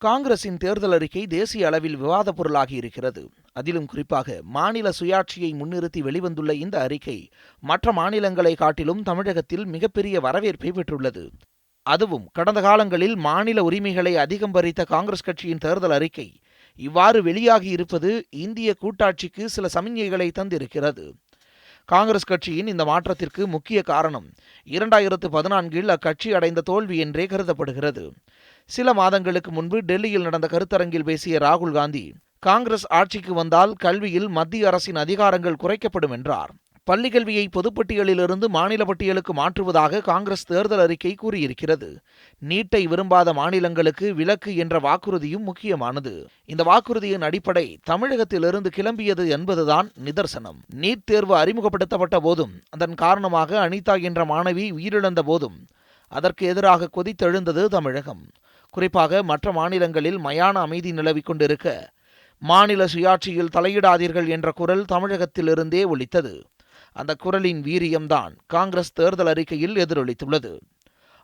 காங்கிரசின் தேர்தல் அறிக்கை தேசிய அளவில் விவாதப் பொருளாகி இருக்கிறது. அதிலும் குறிப்பாக மாநில சுயாட்சியை முன்னிறுத்தி வெளிவந்துள்ள இந்த அறிக்கை மற்ற மாநிலங்களை காட்டிலும் தமிழகத்தில் மிகப்பெரிய வரவேற்பை பெற்றுள்ளது. அதுவும் கடந்த காலங்களில் மாநில உரிமைகளை அதிகம் பறித்த காங்கிரஸ் கட்சியின் தேர்தல் அறிக்கை இவ்வாறு வெளியாகி இருப்பது இந்திய கூட்டாட்சிக்கு சில சமிஞ்ஞைகளை தந்திருக்கிறது. காங்கிரஸ் கட்சியின் இந்த மாற்றத்திற்கு முக்கிய காரணம் இரண்டாயிரத்து பதினான்கில் அக்கட்சி அடைந்த தோல்வி என்றே கருதப்படுகிறது. சில மாதங்களுக்கு முன்பு டெல்லியில் நடந்த கருத்தரங்கில் பேசிய ராகுல் காந்தி காங்கிரஸ் ஆட்சிக்கு வந்தால் கல்வியில் மத்திய அரசின் அதிகாரங்கள் குறைக்கப்படும் என்றார். பள்ளிக்கல்வியை பொதுப்பட்டியலிலிருந்து மாநில பட்டியலுக்கு மாற்றுவதாக காங்கிரஸ் தேர்தல் அறிக்கை கூறியிருக்கிறது. நீட்டை விரும்பாத மாநிலங்களுக்கு விலக்கு என்ற வாக்குறுதியும் முக்கியமானது. இந்த வாக்குறுதியின் அடிப்படை தமிழகத்திலிருந்து கிளம்பியது என்பதுதான் நிதர்சனம். நீட் தேர்வு அறிமுகப்படுத்தப்பட்ட போதும் அதன் காரணமாக அனிதா என்ற மாணவி உயிரிழந்த போதும் அதற்கு எதிராக கொதித்தெழுந்தது தமிழகம். குறிப்பாக மற்ற மாநிலங்களில் மயான அமைதி நிலவிக் கொண்டிருக்க மாநில சுயாட்சியில் தலையிடாதீர்கள் என்ற குரல் தமிழகத்திலிருந்தே ஒலித்தது. அந்த குரலின் வீரியம்தான் காங்கிரஸ் தேர்தல் அறிக்கையில் எதிரொலித்துள்ளது.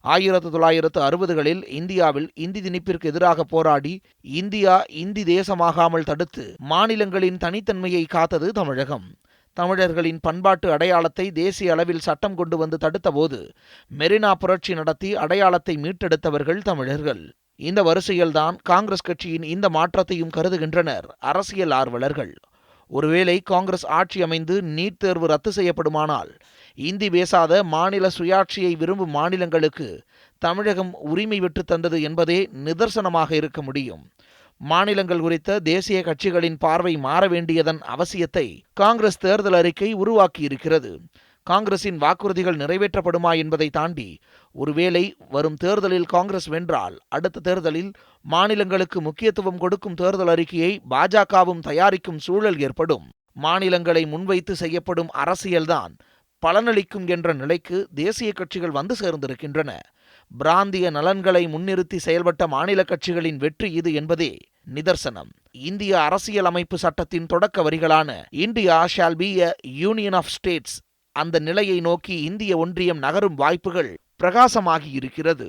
ஆயிரத்து தொள்ளாயிரத்து அறுபதுகளில் இந்தியாவில் இந்தி திணிப்பிற்கு எதிராக போராடி இந்தியா இந்தி தேசமாகாமல் தடுத்து மாநிலங்களின் தனித்தன்மையை காத்தது தமிழகம். தமிழர்களின் பண்பாட்டு அடையாளத்தை தேசிய அளவில் சட்டம் கொண்டு வந்து தடுத்தபோது மெரினா புரட்சி நடத்தி அடையாளத்தை மீட்டெடுத்தவர்கள் தமிழர்கள். இந்த வரிசையில்தான் காங்கிரஸ் கட்சியின் இந்த மாற்றத்தையும் கருதுகின்றனர் அரசியல் ஆர்வலர்கள். ஒருவேளை காங்கிரஸ் ஆட்சி அமைந்து நீட் தேர்வு ரத்து செய்யப்படுமானால் இந்தி பேசாத மாநில சுயாட்சியை விரும்பும் மாநிலங்களுக்கு தமிழகம் உரிமை விட்டு தந்தது என்பதே நிதர்சனமாக இருக்க முடியும். மாநிலங்கள் குறித்த தேசிய கட்சிகளின் பார்வை மாற வேண்டியதன் அவசியத்தை காங்கிரஸ் தேர்தல் அறிக்கை உருவாக்கியிருக்கிறது. காங்கிரசின் வாக்குறுதிகள் நிறைவேற்றப்படுமா என்பதை தாண்டி ஒருவேளை வரும் தேர்தலில் காங்கிரஸ் வென்றால் அடுத்த தேர்தலில் மாநிலங்களுக்கு முக்கியத்துவம் கொடுக்கும் தேர்தல் அறிக்கையை பாஜகவும் தயாரிக்கும் சூழல் ஏற்படும். மாநிலங்களை முன்வைத்து செய்யப்படும் அரசியல்தான் பலனளிக்கும் என்ற நிலைக்கு தேசிய கட்சிகள் வந்து சேர்ந்திருக்கின்றன. பிராந்திய நலன்களை முன்னிறுத்தி செயல்பட்ட மாநில கட்சிகளின் வெற்றி இது என்பதே நிதர்சனம். இந்திய அரசியலமைப்பு சட்டத்தின் தொடக்க வரிகளான India shall be a union of states அந்த நிலையை நோக்கி இந்திய ஒன்றியம் நகரும் வாய்ப்புகள் பிரகாசமாகி இருக்கிறது.